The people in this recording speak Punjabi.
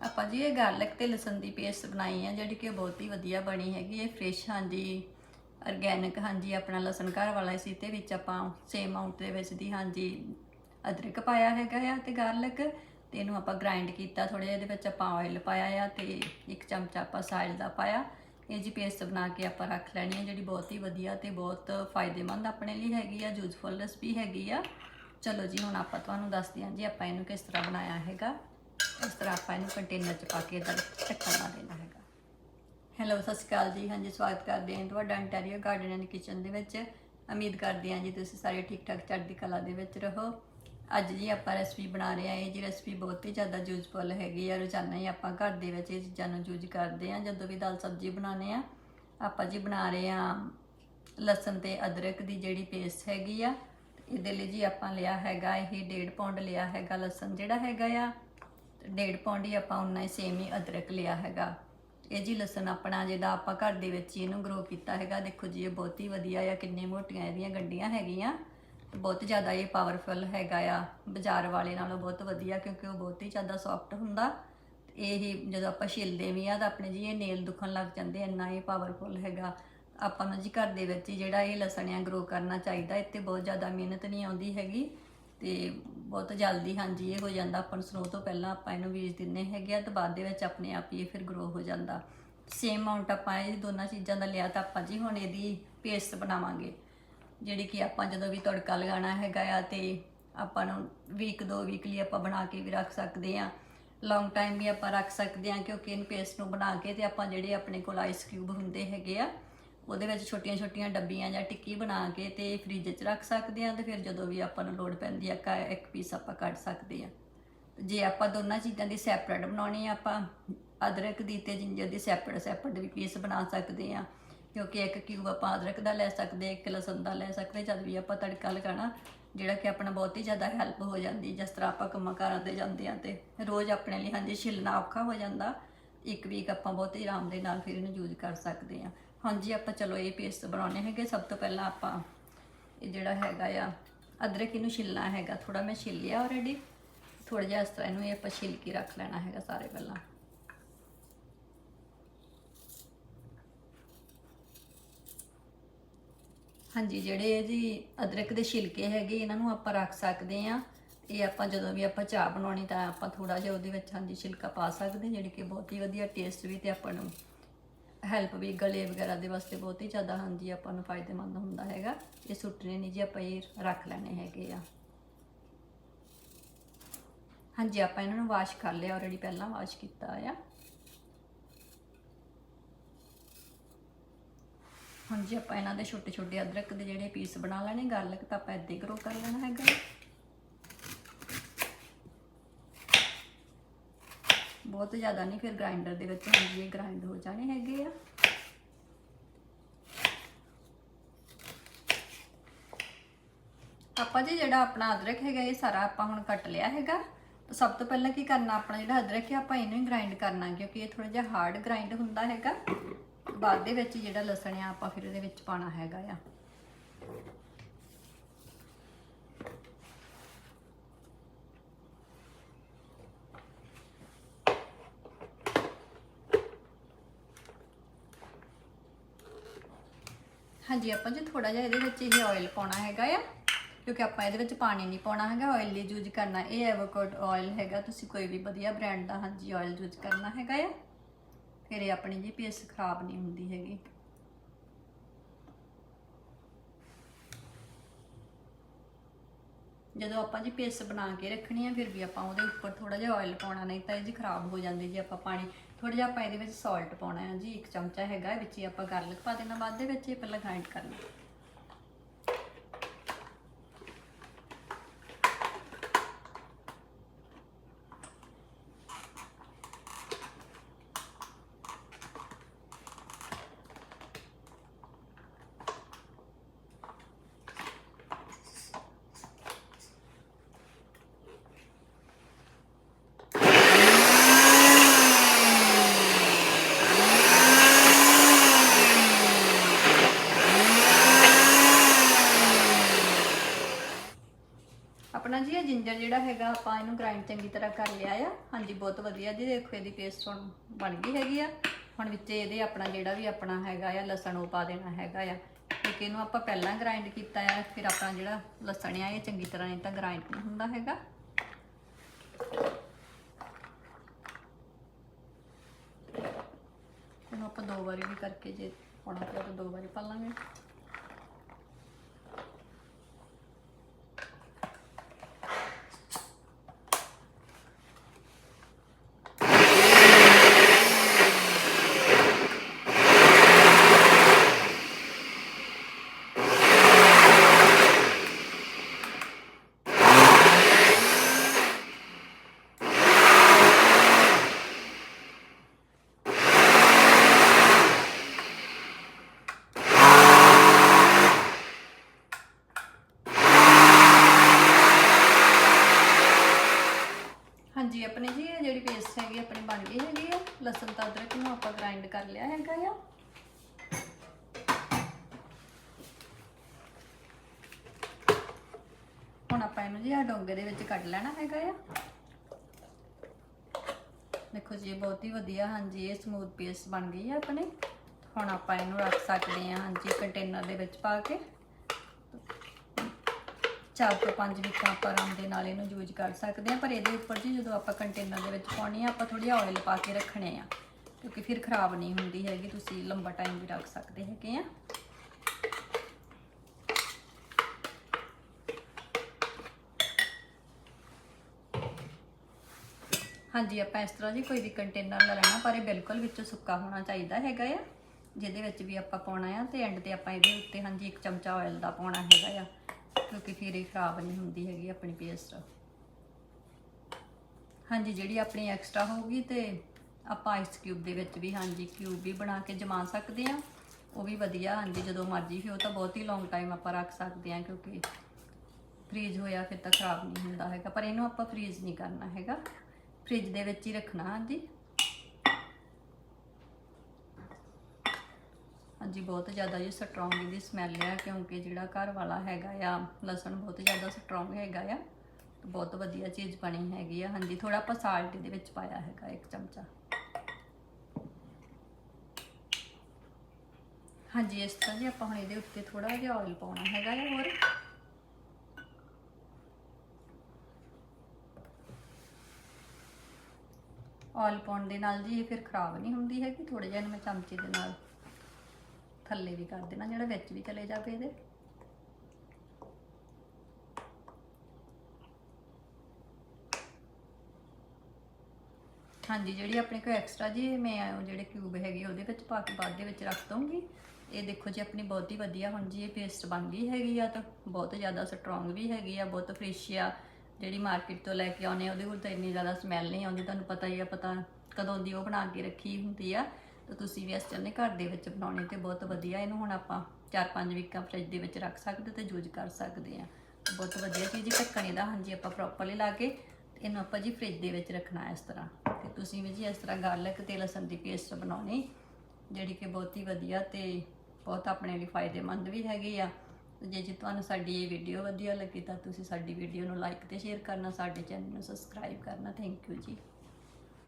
ਆਪਾਂ ਜੀ ਇਹ ਗਾਰਲਿਕ ਤੇ ਲਸਣ ਦੀ ਪੇਸਟ ਬਣਾਈ ਆ, ਜਿਹੜੀ ਕਿ ਬਹੁਤ ਹੀ ਵਧੀਆ ਬਣੀ ਹੈਗੀ ਇਹ ਫਰੈਸ਼ ਹਾਂਜੀ ਆਰਗੈਨਿਕ ਹਾਂਜੀ, ਆਪਣਾ ਲਸਣ ਘਰ ਵਾਲਾ ਸੀ ਤੇ ਵਿੱਚ ਆਪਾਂ ਸੇਮ ਅਮਾਉਂਟ ਦੇ ਵਿੱਚ ਦੀ ਹਾਂਜੀ ਅਦਰਕ ਪਾਇਆ ਹੈਗਾ ਆ ਤੇ ਗਾਰਲਿਕ ਤੇ ਇਹਨੂੰ ਆਪਾਂ ਗ੍ਰਾਈਂਡ ਕੀਤਾ ਥੋੜਾ ਜਿਹਾ, ਇਹਦੇ ਵਿੱਚ ਆਪਾਂ ਆਇਲ ਪਾਇਆ ਆ ਤੇ ਇੱਕ ਚਮਚਾ ਆਪਾਂ ਸਾਇਲ ਦਾ ਪਾਇਆ। ਇਹ ਜੀ ਪੇਸਟ ਬਣਾ ਕੇ ਆਪਾਂ ਰੱਖ ਲੈਣੀ ਹੈ ਜਿਹੜੀ ਬਹੁਤ ਹੀ ਵਧੀਆ ਤੇ ਬਹੁਤ ਫਾਇਦੇਮੰਦ ਆਪਣੇ ਲਈ ਹੈਗੀ ਆ ਯੂਜ਼ਫੁਲ ਰੈਸਪੀ ਹੈਗੀ ਆ। ਚਲੋ ਜੀ, ਹੁਣ ਆਪਾਂ ਤੁਹਾਨੂੰ ਦੱਸਦੇ ਹਾਂ ਜੀ ਆਪਾਂ ਇਹਨੂੰ ਕਿਸ ਤਰ੍ਹਾਂ ਬਣਾਇਆ ਹੈਗਾ। ਇਸ ਤਰ੍ਹਾਂ ਆਪਾਂ ਇਹਨੂੰ ਕੰਟੇਨਰ 'ਚ ਪਾ ਕੇ ਇਧਰ ਢੱਕਣ ਲਾ ਦੇਣਾ ਹੈਗਾ। ਹੈਲੋ ਸਤਿ ਸ਼੍ਰੀ ਅਕਾਲ ਜੀ। ਹਾਂਜੀ, ਸਵਾਗਤ ਕਰਦੇ ਹਾਂ ਤੁਹਾਡਾ ਇੰਟੀਰੀਅਰ ਗਾਰਡਨ ਐਂਡ ਕਿਚਨ ਦੇ ਵਿੱਚ। ਉਮੀਦ ਕਰਦੇ ਹਾਂ ਜੀ ਤੁਸੀਂ ਸਾਰੇ ਠੀਕ ਠਾਕ ਚੜ੍ਹਦੀ ਕਲਾ ਦੇ ਵਿੱਚ ਰਹੋ। ਅੱਜ ਜੀ ਆਪਾਂ ਰੈਸਪੀ ਬਣਾ ਰਹੇ ਹਾਂ। ਇਹ ਜੀ ਰੈਸਪੀ ਬਹੁਤ ਹੀ ਜ਼ਿਆਦਾ ਯੂਜ਼ਫੁਲ ਹੈਗੀ ਆ। ਰੋਜ਼ਾਨਾ ਹੀ ਆਪਾਂ ਘਰ ਦੇ ਵਿੱਚ ਇਹ ਚੀਜ਼ਾਂ ਨੂੰ ਯੂਜ਼ ਕਰਦੇ ਹਾਂ। ਜਦੋਂ ਵੀ ਦਾਲ ਸਬਜ਼ੀ ਬਣਾਉਂਦੇ ਆ ਆਪਾਂ ਜੀ ਬਣਾ ਰਹੇ ਹਾਂ ਲਸਣ ਤੇ ਅਦਰਕ ਦੀ ਜਿਹੜੀ ਪੇਸਟ ਹੈਗੀ ਆ। ਇਹਦੇ ਲਈ ਜੀ ਆਪਾਂ ਲਿਆ ਹੈਗਾ ਇਹ 1.5 ਪਾਉਂਡ ਲਿਆ ਹੈਗਾ ਲਸਣ ਜਿਹੜਾ ਹੈਗਾ ਆ। ਤੇ ਡੇਢ ਪੌਂਡ ਹੀ ਆਪਾਂ ਉਨਾ ਹੀ ਸੇਮ ਹੀ ਅਦਰਕ ਲਿਆ ਹੈਗਾ। ਇਹ ਜੀ ਲਸਣ ਆਪਣਾ ਜਿਹਦਾ ਆਪਾਂ ਘਰ ਦੇ ਵਿੱਚ ਹੀ ਇਹਨੂੰ ਗਰੋ ਕੀਤਾ ਹੈਗਾ। ਦੇਖੋ ਜੀ, ਇਹ ਬਹੁਤ ਹੀ ਵਧੀਆ ਆ, ਕਿੰਨੇ ਮੋਟੀਆਂ ਇਹਦੀਆਂ ਗੰਡੀਆਂ ਹੈਗੀਆਂ। ਬਹੁਤ ਜ਼ਿਆਦਾ ਇਹ ਪਾਵਰਫੁਲ ਹੈਗਾ ਆ। ਬਾਜ਼ਾਰ ਵਾਲੇ ਨਾਲੋਂ ਬਹੁਤ ਵਧੀਆ, ਕਿਉਂਕਿ ਉਹ ਬਹੁਤ ਹੀ ਜ਼ਿਆਦਾ ਸੌਫਟ ਹੁੰਦਾ। ਤੇ ਇਹ ਜਦੋਂ ਆਪਾਂ ਛਿਲਦੇ ਵੀ ਆ ਤਾਂ ਆਪਣੇ ਜੀ ਇਹ ਨੇਲ ਦੁਖਣ ਲੱਗ ਜਾਂਦੇ ਇੰਨਾ ਇਹ ਪਾਵਰਫੁਲ ਹੈਗਾ। ਆਪਾਂ ਨੂੰ ਜੀ ਘਰ ਦੇ ਵਿੱਚ ਹੀ ਜਿਹੜਾ ਇਹ ਲਸਣ ਆ ਗਰੋ ਕਰਨਾ ਚਾਹੀਦਾ, ਇੱਥੇ ਬਹੁਤ ਜ਼ਿਆਦਾ ਮਿਹਨਤ ਨਹੀਂ ਆਉਂਦੀ ਹੈਗੀ। ਤੇ ਬਹੁਤ ਜਲਦੀ ਹਾਂਜੀ, ਇਹ ਹੋ ਜਾਂਦਾ। ਆਪਾਂ ਨੂੰ ਸਨੋ ਤੋਂ ਪਹਿਲਾਂ ਆਪਾਂ ਇਹਨੂੰ ਬੀਜ ਦਿੰਨੇ ਹੈਗੇ ਆ ਤੇ ਬਾਅਦ ਦੇ ਵਿੱਚ ਆਪਣੇ ਆਪ ਹੀ ਇਹ ਫਿਰ ਗਰੋ ਹੋ ਜਾਂਦਾ। ਸੇਮ ਅਮਾਉਂਟ ਆਪਾਂ ਇਹ ਦੋਨਾਂ ਚੀਜ਼ਾਂ ਦਾ ਲਿਆ ਤਾਂ ਆਪਾਂ ਜੀ ਹੁਣ ਇਹਦੀ ਪੇਸਟ ਬਣਾਵਾਂਗੇ। ਜਿਹੜੀ ਕਿ ਆਪਾਂ ਜਦੋਂ ਵੀ ਤੜਕਾ ਲਗਾਉਣਾ ਹੈਗਾ ਆ ਤੇ ਆਪਾਂ ਨੂੰ ਵੀਕ ਦੋ ਵੀਕ ਲਈ ਆਪਾਂ ਬਣਾ ਕੇ ਵੀ ਰੱਖ ਸਕਦੇ ਆ। ਲੌਂਗ ਟਾਈਮ ਵੀ ਆਪਾਂ ਰੱਖ ਸਕਦੇ ਆ ਕਿਉਂਕਿ ਇਹਨ ਪੇਸਟ ਨੂੰ ਬਣਾ ਕੇ ਤੇ ਆਪਾਂ ਜਿਹੜੇ ਆਪਣੇ ਕੋਲ ਆਈਸ ਕਿਊਬ ਹੁੰਦੇ ਹੈਗੇ ਆ ਉਹਦੇ ਵਿੱਚ ਛੋਟੀਆਂ-ਛੋਟੀਆਂ ਡੱਬੀਆਂ ਜਾਂ ਟਿੱਕੀ ਬਣਾ ਕੇ ਤੇ ਫ੍ਰਿਜ 'ਚ ਰੱਖ ਸਕਦੇ ਆ ਤੇ ਫਿਰ ਜਦੋਂ ਵੀ ਆਪਾਂ ਨੂੰ ਲੋੜ ਪੈਂਦੀ ਆ ਕਾ ਇੱਕ ਪੀਸ ਆਪਾਂ ਕੱਢ ਸਕਦੇ ਆ ਜੇ ਆਪਾਂ ਦੋਨਾਂ ਚੀਜ਼ਾਂ ਦੀ ਸੈਪਰੇਟ ਬਣਾਉਣੀ ਆ, ਆਪਾਂ ਅਦਰਕ ਦੀ ਤੇ ਜਿੰਜਰ ਦੀ ਸੈਪਰੇਟ ਸੈਪਰੇਟ ਵੀ ਪੀਸ ਬਣਾ ਸਕਦੇ ਆ ਕਿਉਂਕਿ ਇੱਕ ਕਿਊਬ ਆਪਾਂ ਅਦਰਕ ਦਾ ਲੈ ਸਕਦੇ ਇੱਕ ਲਸਣ ਦਾ ਲੈ ਸਕਦੇ ਜਦ ਵੀ ਆਪਾਂ ਤੜਕਾ ਲਗਾਣਾ ਜਿਹੜਾ ਕਿ ਆਪਣਾ ਬਹੁਤ ਹੀ ਜ਼ਿਆਦਾ ਹੈਲਪ ਹੋ ਜਾਂਦੀ ਜਿਸ ਤਰ੍ਹਾਂ ਆਪਾਂ ਕੰਮਾਂ ਕਾਰਾਂ ਤੇ ਜਾਂਦੇ ਆ ਤੇ ਰੋਜ਼ ਆਪਣੇ ਲਈ, ਹਾਂਜੀ, ਛਿਲਣਾ ਔਖਾ ਹੋ ਜਾਂਦਾ। ਇੱਕ ਵੀਕ ਆਪਾਂ ਬਹੁਤ ਹੀ ਆਰਾਮ ਦੇ ਨਾਲ ਫਿਰ ਇਹਨੂੰ ਯੂਜ਼ ਕਰ ਸਕਦੇ ਆ ਹਾਂਜੀ ਆਪਾਂ ਚਲੋ ਇਹ ਪੇਸਟ ਬਣਾਉਣੇ ਹੈਗੇ। ਸਭ ਤੋਂ ਪਹਿਲਾਂ ਆਪਾਂ ਇਹ ਜਿਹੜਾ ਹੈਗਾ ਆ ਅਦਰਕ ਇਹਨੂੰ ਛਿਲਣਾ ਹੈਗਾ। ਥੋੜਾ ਮੈਂ ਛਿਲ ਲਿਆ ਆਲਰੇਡੀ ਥੋੜਾ ਜਿਹਾ ਇਸ ਤਰ੍ਹਾਂ ਇਹਨੂੰ ਇਹ ਆਪਾਂ ਛਿਲ ਕੇ ਰੱਖ ਲੈਣਾ ਹੈਗਾ ਸਾਰੇ ਪਹਿਲਾਂ। ਹਾਂਜੀ ਜਿਹੜੇ ਇਹ ਜੀ ਅਦਰਕ ਦੇ ਛਿਲਕੇ ਹੈਗੇ ਇਹਨਾਂ ਨੂੰ ਆਪਾਂ ਰੱਖ ਸਕਦੇ ਆ ਇਹ ਆਪਾਂ ਜਦੋਂ ਵੀ ਆਪਾਂ ਚਾਹ ਬਣਾਉਣੀ ਤਾਂ ਆਪਾਂ ਥੋੜਾ ਜਿਹਾ ਉਹਦੇ ਵਿੱਚ ਹਾਂਜੀ ਛਿਲਕਾ ਪਾ ਸਕਦੇ ਹਾਂ, ਜਿਹੜੀ ਕਿ ਬਹੁਤ ਹੀ ਵਧੀਆ ਟੇਸਟ ਵੀ ਤੇ ਆਪਾਂ ਨੂੰ ਹੈਲਪ ਵੀ ਗਲੇ ਵਗੈਰਾ ਦੇ ਵਾਸਤੇ ਬਹੁਤ ਹੀ ਜ਼ਿਆਦਾ, ਹਾਂਜੀ, ਆਪਾਂ ਨੂੰ ਫਾਇਦੇਮੰਦ ਹੁੰਦਾ ਹੈਗਾ। ਇਹ ਸੁੱਟਣੇ ਨਹੀਂ ਜੀ, ਆਪਾਂ ਇਹ ਰੱਖ ਲੈਣੇ ਹੈਗੇ ਆ। ਹਾਂਜੀ, ਆਪਾਂ ਇਹਨਾਂ ਨੂੰ ਵਾਸ਼ ਕਰ ਲਿਆ ਆਲਰੇਡੀ ਪਹਿਲਾਂ ਵਾਸ਼ ਕੀਤਾ ਆ। ਹੁਣ ਜੀ ਆਪਾਂ ਇਹਨਾਂ ਦੇ ਛੋਟੇ ਛੋਟੇ ਅਦਰਕ ਦੇ ਜਿਹੜੇ ਪੀਸ ਬਣਾ ਲੈਣੇ ਗਾਰਲਿਕ ਤਾਂ ਆਪਾਂ ਏਦਾਂ ਹੀ ਗਰੋ ਕਰ ਲੈਣਾ ਹੈਗਾ। ਬਹੁਤ ਜ਼ਿਆਦਾ ਨਹੀਂ, ਫਿਰ ਗ੍ਰਾਈਂਡਰ ਦੇ ਵਿੱਚ ਹੁੰਦੀ ਇਹ ਗ੍ਰਾਈਂਡ ਹੋ ਜਾਣੇ ਹੈਗੇ ਆ। ਆਪਾਂ ਜੀ ਜਿਹੜਾ ਆਪਣਾ ਅਦਰਕ ਹੈਗਾ, ਇਹ ਸਾਰਾ ਆਪਾਂ ਹੁਣ ਕੱਟ ਲਿਆ ਹੈਗਾ। ਤਾਂ ਸਭ ਤੋਂ ਪਹਿਲਾਂ ਕੀ ਕਰਨਾ, ਆਪਣਾ ਜਿਹੜਾ ਅਦਰਕ ਹੈ, ਆਪਾਂ ਇਹਨੂੰ ਹੀ ਗ੍ਰਾਈਂਡ ਕਰਨਾ, ਕਿਉਂਕਿ ਇਹ ਥੋੜਾ ਜਿਹਾ ਹਾਰਡ ਗ੍ਰਾਈਂਡ ਹੁੰਦਾ ਹੈਗਾ। ਬਾਅਦ ਦੇ ਵਿੱਚ ਜਿਹੜਾ ਲਸਣ ਆ, ਆਪਾਂ ਫਿਰ ਇਹਦੇ ਵਿੱਚ ਪਾਣਾ ਹੈਗਾ ਆ। ਹਾਂਜੀ, ਆਪਾਂ ਜੀ ਥੋੜਾ ਜਿਹਾ ਇਹਦੇ ਵਿੱਚ ਇਹ ਆਇਲ ਪਾਉਣਾ ਹੈਗਾ ਆ। ਕਿਉਂਕਿ ਆਪਾਂ ਇਹਦੇ ਵਿੱਚ ਪਾਣੀ ਨਹੀਂ ਪਾਉਣਾ ਹੈਗਾ ਆਇਲ ਹੀ ਯੂਜ਼ ਕਰਨਾ ਇਹ ਐਵੋਕਾਡ ਆਇਲ ਹੈਗਾ। ਤੁਸੀਂ ਕੋਈ ਵੀ ਵਧੀਆ ਬ੍ਰਾਂਡ ਦਾ ਹਾਂਜੀ ਆਇਲ ਯੂਜ਼ ਕਰਨਾ ਹੈਗਾ ਆ। ਫਿਰ ਇਹ ਆਪਣੀ ਜੀ ਪੇਸ ਖਰਾਬ ਨਹੀਂ ਹੁੰਦੀ ਹੈਗੀ। ਜਦੋਂ ਆਪਾਂ ਜੀ ਪੇਸ ਬਣਾ ਕੇ ਰੱਖਣੀ ਆ, ਫਿਰ ਵੀ ਆਪਾਂ ਉਹਦੇ ਉੱਪਰ ਥੋੜਾ ਜਿਹਾ ਆਇਲ ਪਾਉਣਾ, ਨਹੀਂ ਤਾਂ ਇਹ ਜੀ ਖਰਾਬ ਹੋ ਜਾਂਦੀ ਜੇ ਆਪਾਂ ਪਾਣੀ ਥੋੜਾ ਜਿਹਾ ਆਪਾਂ ਇਹਦੇ ਵਿੱਚ ਸਾਲਟ ਪਾਉਣਾ ਹੈ ਜੀ, ਇੱਕ ਚਮਚਾ ਹੈਗਾ, ਵਿੱਚ ਹੀ ਆਪਾਂ ਗਾਰਲਿਕ ਪਾ ਦੇਣਾ, ਬਾਅਦ ਦੇ ਵਿੱਚ ਇਹ ਪਹਿਲਾਂ ਗ੍ਰਾਈਂਡ ਕਰਨਾ। ਆਪਣਾ ਜੀ ਆ ਜਿੰਜਰ ਜਿਹੜਾ ਹੈਗਾ ਆਪਾਂ ਇਹਨੂੰ ਗ੍ਰਾਈਂਡ ਚੰਗੀ ਤਰ੍ਹਾਂ ਕਰ ਲਿਆ ਆ। ਹਾਂਜੀ, ਬਹੁਤ ਵਧੀਆ ਜੀ, ਦੇਖੋ ਇਹਦੀ ਪੇਸਟ ਹੁਣ ਬਣ ਗਈ ਹੈਗੀ ਆ। ਹੁਣ ਵਿੱਚ ਇਹਦੇ ਆਪਣਾ ਜਿਹੜਾ ਵੀ ਆਪਣਾ ਹੈਗਾ ਆ, ਲਸਣ ਉਹ ਪਾ ਦੇਣਾ ਹੈਗਾ ਆ। ਕਿਉਂਕਿ ਇਹਨੂੰ ਆਪਾਂ ਪਹਿਲਾਂ ਗ੍ਰਾਈਂਡ ਕੀਤਾ ਆ, ਫਿਰ ਆਪਣਾ ਜਿਹੜਾ ਲਸਣ ਆ, ਇਹ ਚੰਗੀ ਤਰ੍ਹਾਂ ਨਹੀਂ ਤਾਂ ਗ੍ਰਾਈਂਡ ਨਹੀਂ ਹੁੰਦਾ ਹੈਗਾ। ਇਹਨੂੰ ਆਪਾਂ ਦੋ ਵਾਰੀ ਵੀ ਕਰਕੇ ਜੇ ਪਾਉਣਾ ਪਿਆ ਤਾਂ ਦੋ ਵਾਰੀ ਪਾ ਲਾਂਗੇ ਹਾਂਜੀ ਆਪਣੇ ਜੀ ਇਹ ਜਿਹੜੀ ਪੇਸਟ ਹੈਗੀ ਆਪਣੀ ਬਣ ਹੈਗੀ ਆ, ਲਸਣ ਤਾਂ ਅਦਰਕ ਨੂੰ ਆਪਾਂ ਗ੍ਰਾਈਂਡ ਕਰ ਲਿਆ ਹੈਗਾ ਆ। ਹੁਣ ਆਪਾਂ ਇਹਨੂੰ ਜੀ ਆ ਡੋਂਗੇ ਦੇ ਵਿੱਚ ਕੱਢ ਲੈਣਾ ਹੈਗਾ ਆ। ਦੇਖੋ ਜੀ, ਇਹ ਬਹੁਤ ਹੀ ਵਧੀਆ, ਹਾਂਜੀ, ਇਹ ਸਮੂਥ ਪੇਸਟ ਬਣ ਗਈ ਆ ਆਪਣੇ। ਹੁਣ ਆਪਾਂ ਇਹਨੂੰ ਰੱਖ ਸਕਦੇ ਹਾਂ ਹਾਂਜੀ ਕੰਟੇਨਰ ਦੇ ਵਿੱਚ ਪਾ ਕੇ। ਚਾਰ ਤੋਂ ਪੰਜ ਵੀਕਾਂ ਆਪਾਂ ਆਰਾਮ ਦੇ ਨਾਲ ਇਹਨੂੰ ਯੂਜ਼ ਕਰ ਸਕਦੇ ਹਾਂ, ਪਰ ਇਹਦੇ ਉੱਪਰ ਜੀ ਜਦੋਂ ਆਪਾਂ ਕੰਟੇਨਰ ਦੇ ਵਿੱਚ ਪਾਉਣੀ ਆ, ਆਪਾਂ ਥੋੜੀ ਆਇਲ ਪਾ ਕੇ ਰੱਖਣੇ ਆ, ਕਿਉਂਕਿ ਫਿਰ ਖਰਾਬ ਨਹੀਂ ਹੁੰਦੀ ਹੈਗੀ, ਤੁਸੀਂ ਲੰਬਾ ਟਾਈਮ ਵੀ ਰੱਖ ਸਕਦੇ ਹੈਗੇ ਆ। ਹਾਂਜੀ, ਆਪਾਂ ਇਸ ਤਰ੍ਹਾਂ ਜੀ ਕੋਈ ਵੀ ਕੰਟੇਨਰ ਲੈ ਲੈਣਾ ਪਰ ਇਹ ਬਿਲਕੁਲ ਵਿੱਚੋਂ ਸੁੱਕਾ ਹੋਣਾ ਚਾਹੀਦਾ ਹੈਗਾ ਆ, ਜਿਹਦੇ ਵਿੱਚ ਵੀ ਆਪਾਂ ਪਾਉਣਾ ਆ, ਤੇ ਐਂਡ ਤੇ ਆਪਾਂ ਇਹਦੇ ਉੱਤੇ ਹਾਂਜੀ ਇੱਕ ਚਮਚਾ ਆਇਲ ਦਾ ਪਾਉਣਾ ਹੈਗਾ ਆ। ਕਿਉਂਕਿ ਫਿਰ ਇਹ ਖਰਾਬ ਨਹੀਂ ਹੁੰਦੀ ਹੈਗੀ ਆਪਣੀ ਪੇਸਟ ਹਾਂਜੀ, ਜਿਹੜੀ ਆਪਣੀ ਐਕਸਟਰਾ ਹੋਊਗੀ ਤੇ ਆਪਾਂ ਆਈਸ ਕਿਊਬ ਦੇ ਵਿੱਚ ਵੀ, ਹਾਂਜੀ ਕਿਊਬ ਵੀ ਬਣਾ ਕੇ ਜਮਾ ਸਕਦੇ ਆ ਉਹ ਵੀ ਵਧੀਆ, ਹਾਂਜੀ, ਜਦੋਂ ਮਰਜ਼ੀ ਫਿਰ ਉਹ ਤਾਂ ਬਹੁਤ ਹੀ ਲੌਂਗ ਟਾਈਮ ਆਪਾਂ ਰੱਖ ਸਕਦੇ ਆ ਕਿਉਂਕਿ ਫ੍ਰੀਜ਼ ਹੋਇਆ ਫਿਰ ਤਾਂ ਖਰਾਬ ਨਹੀਂ ਹੁੰਦਾ ਹੈਗਾ। ਪਰ ਇਹਨੂੰ ਆਪਾਂ ਫ੍ਰੀਜ਼ ਨਹੀਂ ਕਰਨਾ ਹੈਗਾ। ਫ੍ਰਿਜ ਦੇ ਵਿੱਚ ਹੀ ਰੱਖਣਾ, ਹਾਂਜੀ। ਹਾਂਜੀ, ਬਹੁਤ ਜ਼ਿਆਦਾ ਜੀ ਸਟਰੋਂਗ ਇਹਦੀ ਸਮੈਲ ਆ, ਕਿਉਂਕਿ ਜਿਹੜਾ ਘਰ ਵਾਲਾ ਹੈਗਾ ਆ, ਲਸਣ ਬਹੁਤ ਜ਼ਿਆਦਾ ਸਟਰੋਂਗ ਹੈਗਾ ਆ ਬਹੁਤ ਵਧੀਆ ਚੀਜ਼ ਬਣੀ ਹੈਗੀ ਆ। ਹਾਂਜੀ ਥੋੜਾ ਆਪਾਂ ਸਾਲਟ ਇਹਦੇ ਵਿੱਚ ਪਾਇਆ ਹੈਗਾ ਇੱਕ ਚਮਚਾ। ਹਾਂਜੀ, ਇਸ ਤਰ੍ਹਾਂ ਜੀ ਆਪਾਂ ਹੁਣ ਇਹਦੇ ਉੱਤੇ ਥੋੜਾ ਜਿਹਾ ਆਇਲ ਪਾਉਣਾ ਹੈਗਾ ਆ, ਹੋਰ। ਆਇਲ ਪਾਉਣ ਦੇ ਨਾਲ ਜੀ ਇਹ ਫਿਰ ਖਰਾਬ ਨਹੀਂ ਹੁੰਦੀ ਹੈਗੀ ਥੋੜੇ ਜਿਹਾ ਇਹਨੂੰ ਮੈਂ ਚਮਚੇ ਦੇ ਨਾਲ ਥੱਲੇ ਵੀ ਕਰ ਦੇਣਾ, ਜਿਹੜਾ ਵਿੱਚ ਵੀ ਚਲੇ ਜਾਵੇ ਇਹਦੇ। ਹਾਂਜੀ, ਜਿਹੜੀ ਆਪਣੇ ਕੋਲ ਐਕਸਟਰਾ ਜੀ, ਮੈਂ ਉਹ ਜਿਹੜੇ ਕਿਊਬ ਹੈਗੇ, ਉਹਦੇ ਵਿੱਚ ਪਾ ਕੇ ਬਾਅਦ ਦੇ ਵਿੱਚ ਰੱਖ ਦਊਂਗੀ। ਇਹ ਦੇਖੋ ਜੀ, ਆਪਣੀ ਬਹੁਤ ਹੀ ਵਧੀਆ ਹੁਣ ਜੀ, ਇਹ ਪੇਸਟ ਬਣ ਗਈ ਹੈਗੀ ਆ ਤਾਂ, ਬਹੁਤ ਜ਼ਿਆਦਾ ਸਟਰੋਂਗ ਵੀ ਹੈਗੀ ਆ, ਬਹੁਤ ਫਰੈਸ਼ ਆ। ਜਿਹੜੀ ਮਾਰਕੀਟ ਤੋਂ ਲੈ ਕੇ ਆਉਨੇ ਆ, ਉਹਦੇ ਕੋਲ ਤਾਂ ਇੰਨੀ ਜ਼ਿਆਦਾ ਸਮੈਲ ਨਹੀਂ ਆਉਂਦੀ, ਤੁਹਾਨੂੰ ਪਤਾ ਹੀ ਆ, ਪਤਾ ਕਦੋਂ ਦੀ ਉਹ ਬਣਾ ਕੇ ਰੱਖੀ ਹੁੰਦੀ ਆ। ਤਾਂ ਤੁਸੀਂ ਵੀ ਇਸ ਚੰਨੇ ਘਰ ਦੇ ਵਿੱਚ ਬਣਾਉਣੇ ਤੇ ਬਹੁਤ ਵਧੀਆ। ਇਹਨੂੰ ਹੁਣ ਆਪਾਂ 4-5 ਵੀਕਾਂ ਫ੍ਰਿਜ ਦੇ ਵਿੱਚ ਰੱਖ ਸਕਦੇ ਤੇ ਯੂਜ਼ ਕਰ ਸਕਦੇ ਆ ਬਹੁਤ ਵਧੀਆ ਚੀਜ਼ ਹੈ, ਢੱਕਣ ਇਹਦਾ ਹਾਂਜੀ ਆਪਾਂ ਪ੍ਰੋਪਰਲੀ ਲਾ ਕੇ ਤੇ ਇਹਨੂੰ ਆਪਾਂ ਜੀ ਫ੍ਰਿਜ ਦੇ ਵਿੱਚ ਰੱਖਣਾ ਇਸ ਤਰ੍ਹਾਂ। ਤੇ ਤੁਸੀਂ ਵੀ ਜੀ ਇਸ ਤਰ੍ਹਾਂ ਗਾਰਲਿਕ ਤੇ ਲਸਣ ਦੀ ਪੇਸਟ ਬਣਾਉਣੀ, ਜਿਹੜੀ ਕਿ ਬਹੁਤ ਹੀ ਵਧੀਆ ਤੇ ਬਹੁਤ ਆਪਣੇ ਲਈ ਫਾਇਦੇਮੰਦ ਵੀ ਹੈਗੀ ਆ। ਤੇ ਜੇ ਜੀ ਤੁਹਾਨੂੰ ਸਾਡੀ ਇਹ ਵੀਡੀਓ ਵਧੀਆ ਲੱਗੀ ਤਾਂ ਤੁਸੀਂ ਸਾਡੀ ਵੀਡੀਓ ਨੂੰ ਲਾਈਕ ਤੇ ਸ਼ੇਅਰ ਕਰਨਾ, ਸਾਡੇ ਚੈਨਲ ਨੂੰ ਸਬਸਕ੍ਰਾਈਬ ਕਰਨਾ। ਥੈਂਕ ਯੂ ਜੀ।